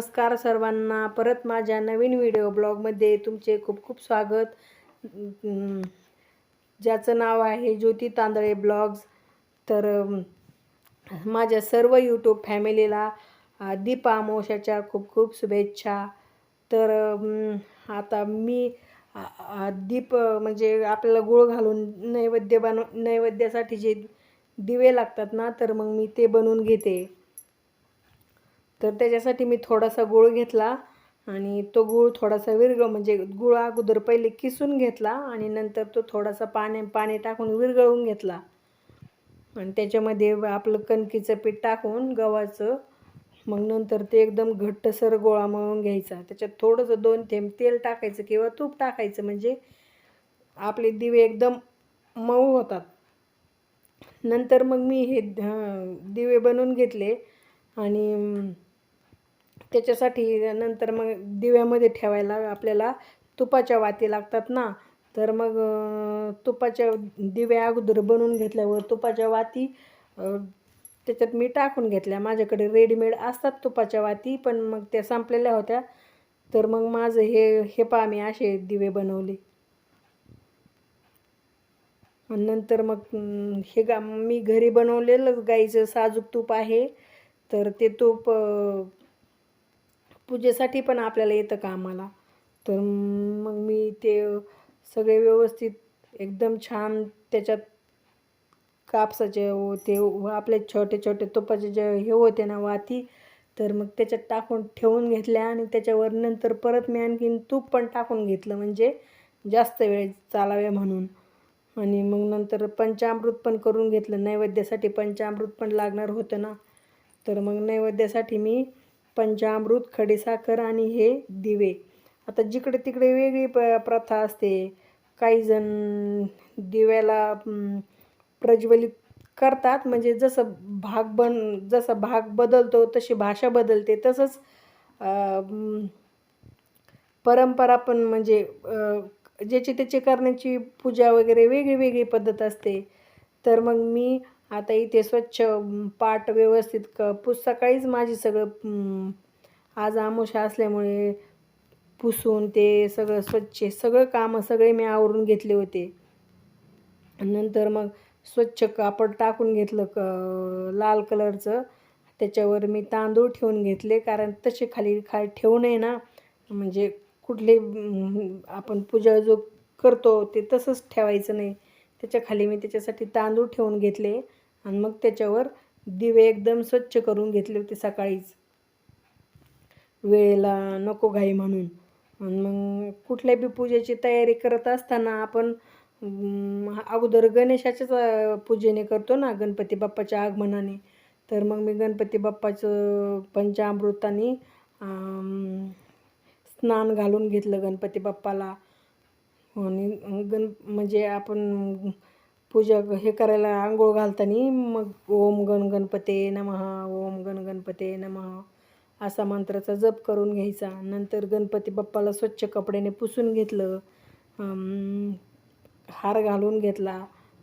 नमस्कार सर्वांना. परत माझ्या नवीन व्हिडिओ ब्लॉगमध्ये तुमचे खूप खूप स्वागत. ज्याचं नाव आहे ज्योती तांदळे ब्लॉग्स तर माझ्या सर्व यूट्यूब फॅमिलीला दीपा दीप खूप खूप शुभेच्छा. तर आता मी दीप म्हणजे आपल्याला गुळ घालून नैवेद्य बनव नैवेद्यासाठी जे दिवे लागतात ना तर मग मी ते बनवून घेते. तर त्याच्यासाठी मी थोडासा गूळ घेतला आणि तो गूळ थोडासा विरघळ म्हणजे गुळ अगोदर पहिले किसून घेतला आणि नंतर तो थोडासा पाणी पाणी टाकून विरगळून घेतला. आणि त्याच्यामध्ये आपलं कणकीचं पीठ टाकून गव्हाचं मग नंतर ते एकदम घट्टसर गोळा मळून घ्यायचा. त्याच्यात थोडंसं दोन थेंब तेल टाकायचं किंवा तूप टाकायचं म्हणजे आपले दिवे एकदम मऊ होतात. नंतर मग मी हे दिवे बनवून घेतले आणि त्याच्यासाठी नंतर मग दिव्यामध्ये ठेवायला आपल्याला तुपाच्या वाती लागतात ना तर मग तुपाच्या दिव्या अगोदर बनवून घेतल्यावर तुपाच्या वाती त्याच्यात मी टाकून घेतल्या. माझ्याकडे रेडीमेड असतात तुपाच्या वाती पण मग त्या संपलेल्या होत्या. तर मग माझं हे हे पहा मी असे दिवे बनवले. आणि नंतर मग हे गा मी घरी बनवलेलंच गाईचं साजूक तूप आहे. तर ते तूप पूजेसाठी पण आपल्याला येतं कामाला. तर मग मी ते सगळे व्यवस्थित एकदम छान त्याच्यात कापसाचे ते व आपले छोटे छोटे तुपाचे जे हे होते ना वाती तर मग त्याच्यात टाकून ठेवून घेतल्या आणि त्याच्यावर नंतर परत मी आणखीन तूप पण टाकून घेतलं म्हणजे जास्त वेळ चालावे म्हणून. आणि मग नंतर पंचामृत पण करून घेतलं. नैवेद्यासाठी पंचामृत पण लागणार होतं ना. तर मग नैवेद्यासाठी मी पंचामृत खडीसाखर आणि हे दिवे. आता जिकडे तिकडे वेगळी प प्रथा असते. काही जण दिव्याला प्रज्वलित करतात. म्हणजे जसं भाग बन जसा भाग बदलतो तशी भाषा बदलते. तसंच परंपरा पण म्हणजे ज्याची त्याची करण्याची पूजा वगैरे वेगळी वेगळी पद्धत असते. तर मग मी आता इथे स्वच्छ पाठ पाट व्यवस्थित क पुस सकाळीच माझी सगळं आज आमोशा असल्यामुळे पुसून ते सगळं स्वच्छ सगळं कामं सगळे मी आवरून घेतले होते. नंतर मग स्वच्छ कापड टाकून घेतलं क लाल कलरचं. त्याच्यावर मी तांदूळ ठेवून घेतले कारण तसे खाली खा ठेवू नये ना म्हणजे कुठले आपण पूजा जो करतो ते तसंच ठेवायचं नाही. त्याच्याखाली मी त्याच्यासाठी तांदूळ ठेवून घेतले. आणि मग त्याच्यावर दिवे एकदम स्वच्छ करून घेतले होते सकाळीच. वेळेला नको घाई म्हणून. आणि मग कुठल्या बी पूजेची तयारी करत असताना आपण अगोदर गणेशाच्याच पूजेने करतो ना गणपती बाप्पाच्या आगमनाने. तर मग मी गणपती बाप्पाचं पंचामृताने स्नान घालून घेतलं गणपती बाप्पाला. आणि गण म्हणजे आपण पूजा हे करायला आंघोळ घालताना मग ओम गण गणपते नमः ओम गण गणपते नमः असा मंत्राचा जप करून घ्यायचा. नंतर गणपती बाप्पाला स्वच्छ कपड्याने पुसून घेतलं. हार घालून घेतला.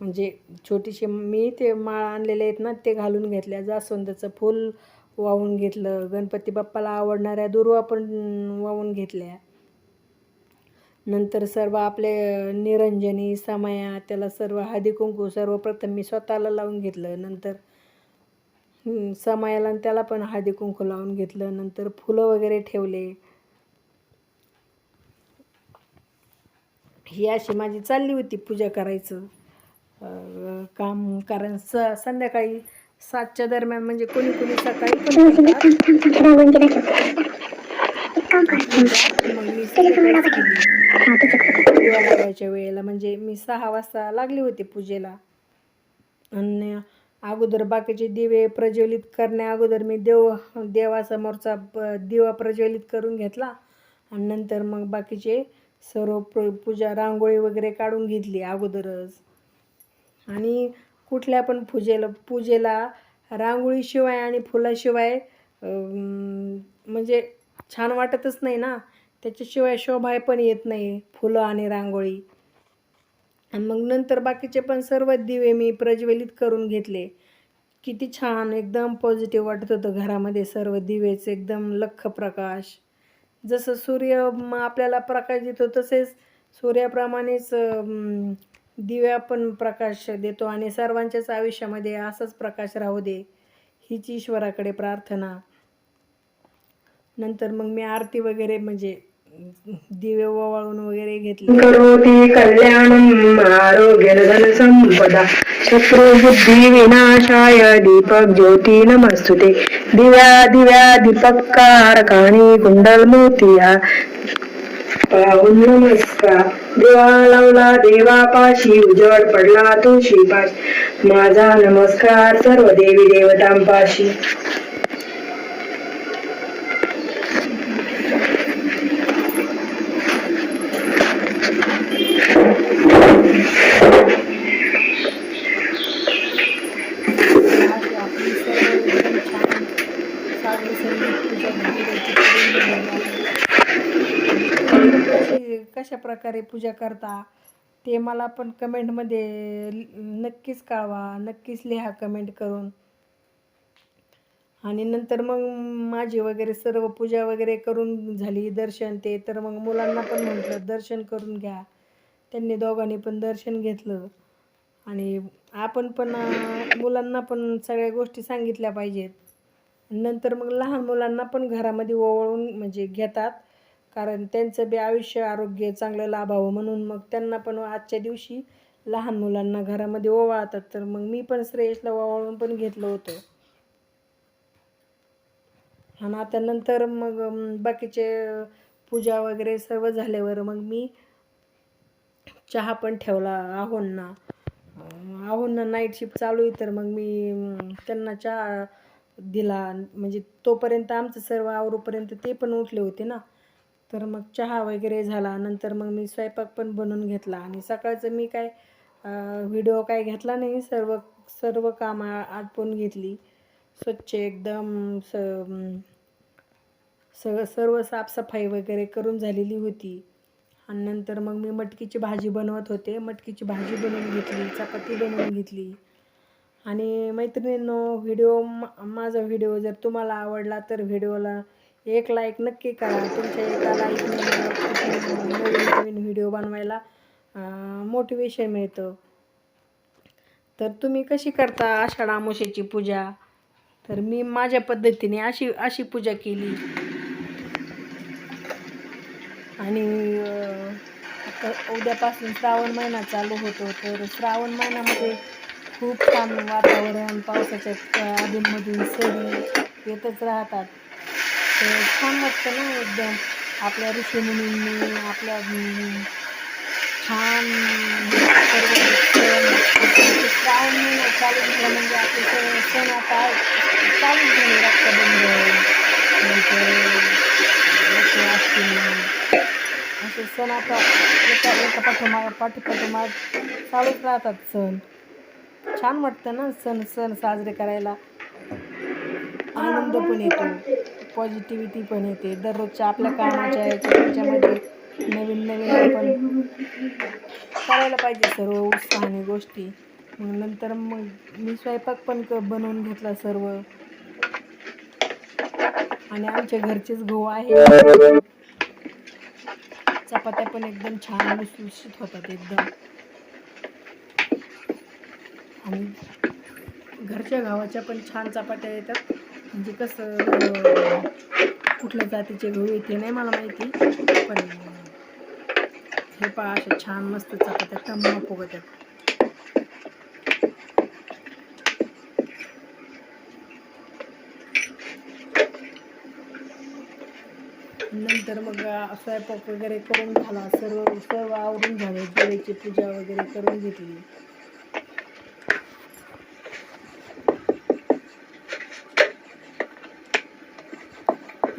म्हणजे छोटीशी मी ते माळ आणलेले आहेत ना ते घालून घेतल्या. जास्वंदाचं फूल वाहून घेतलं. गणपती बाप्पाला आवडणाऱ्या दुर्वा पण वाहून घेतल्या. नंतर सर्व आपले निरंजनी समया त्याला सर्व हळदी कुंकू सर्वप्रथम मी स्वतःला लावून घेतलं. नंतर समयाला त्याला पण हळदी कुंकू लावून घेतलं. नंतर फुलं वगैरे ठेवले. ही अशी माझी चालली होती पूजा करायचं. काम कारण स संध्याकाळी सातच्या दरम्यान म्हणजे कोणी कोणी सकाळी पण. मग मी संध्याकाळीच वेळेला. म्हणजे मी सहा वाजता लागली होती पूजेला. आणि अगोदर बाकीचे दिवे प्रज्वलित करण्या अगोदर मी देव देवासमोरचा दिवा प्रज्वलित करून घेतला. आणि नंतर मग बाकीचे सर्व प्र पूजा रांगोळी वगैरे काढून घेतली अगोदरच. आणि कुठल्या पण पूजेला पूजेला रांगोळीशिवाय आणि फुलाशिवाय म्हणजे छान वाटतच नाही ना. त्याच्याशिवाय शोभा पण येत नाही फुलं आणि रांगोळी. आणि मग नंतर बाकीचे पण सर्व दिवे मी प्रज्वलित करून घेतले. किती छान एकदम पॉझिटिव्ह वाटत होतं घरामध्ये सर्व दिवेच एकदम लख्ख प्रकाश. जसं सूर्य आपल्याला प्रकाश देतो तसेच सूर्याप्रमाणेच दिव्या पण प्रकाश देतो आणि सर्वांच्याच आयुष्यामध्ये असाच प्रकाश राहू दे हीच ईश्वराकडे प्रार्थना. नंतर मग मी आरती वगैरे म्हणजे दिवे वळून वगैरे घेतले. करोती कल्याणम आरोग्य धन संपदा शत्रु बुद्धी विनाशाय दीपक ज्योती नमस्तुते। दिव्या दिव्या दीपक कारकाणी कुंडल मोतिया पाहून नमस्कार। देवा लावला देवापाशी उजड पडला तुळशीपाश। माझा नमस्कार सर्व देवी देवतांपाशी। कशा प्रकारे पूजा करता ते मला पण कमेंटमध्ये नक्कीच कळवा नक्कीच लिहा कमेंट करून. आणि नंतर मग माझी वगैरे सर्व पूजा वगैरे करून झाली दर्शन ते तर मग मुलांना पण म्हटलं दर्शन करून घ्या. त्यांनी दोघांनी पण दर्शन घेतलं. आणि आपण पण मुलांना पण सगळ्या गोष्टी सांगितल्या पाहिजेत. नंतर मग लहान मुलांना पण घरामध्ये ओवळून म्हणजे घेतात. कारण त्यांचं बी आयुष्य आरोग्य चांगलं लाभावं म्हणून मग त्यांना पण आजच्या दिवशी लहान मुलांना घरामध्ये ओवाळतात. तर मग मी पण श्रेयसला ओवाळून पण घेतलं होतं. आणि आता नंतर मग बाकीचे पूजा वगैरे सर्व झाल्यावर मग मी चहा पण ठेवला आहोंना. आहोंना नाईट शिफ्ट चालू आहे तर मग मी त्यांना चहा दिला. म्हणजे तोपर्यंत आमचं सर्व आवरूपर्यंत ते पण उठले होते ना. तर मग चहा वगैरे झाला नंतर मग मी स्वयंपाक पण बनवून घेतला आणि सकाळचं मी काय व्हिडिओ काय घेतला नाही सर्व सर्व कामं आटपून घेतली. स्वच्छ एकदम स स सर्व साफसफाई वगैरे करून झालेली होती. आणि नंतर मग मी मटकीची भाजी बनवत होते. मटकीची भाजी बनवून घेतली चपाती बनवून घेतली. आणि मैत्रिणींनो व्हिडिओ मा- माझा व्हिडिओ जर तुम्हाला आवडला तर व्हिडिओला एक लाईक नक्की करा. तुमच्या एका लाईकने नवीन नवीन व्हिडिओ बनवायला मोटिवेशन मिळतं. तर तुम्ही कशी करता आषाढ आमोशेची पूजा? तर मी माझ्या पद्धतीने अशी अशी पूजा केली. आणि उद्यापासून श्रावण महिना चालू होतो. तर श्रावण महिन्यामध्ये खूप छान वातावरण पावसाच्या अधूनमधून सरी येतच राहतात. तर छान वाटतं ना एकदम आपल्या ऋषीमुनींनी आपल्या छान सण श्रावण महिना चालू झाला म्हणजे आपले सण सण आता चालू झाले रक्षाबंधन नंतर असे सण आता एका एका पाठोमाग पाठोपाठोमाग चालूच राहतात सण छान वाटतं ना सण सण साजरे करायला. आनंद पण येतो. पॉझिटिव्हिटी पण येते. दररोजच्या आपल्या कामाच्या याच्यामध्ये नवीन नवीन आपण करायला पाहिजे सर्व उत्साहाने गोष्टी. मग नंतर मग मी स्वयंपाक पण क बनवून घेतला सर्व. आणि आमच्या घरचेच गहू आहे. चपात्या पण एकदम छान लुसलुशीत होतात एकदम. आणि घरच्या गावाच्या पण छान चपात्या येतात. म्हणजे कसं कुठल्या जातीचे गहू येते नाही मला माहिती पण हे पहा अशा छान मस्त चपात्या टम्म फुगत्यात नंतर मग स्वयंपाक वगैरे करून झाला सर्व सर्व आवरून झाले देवीची पूजा वगैरे करून घेतली.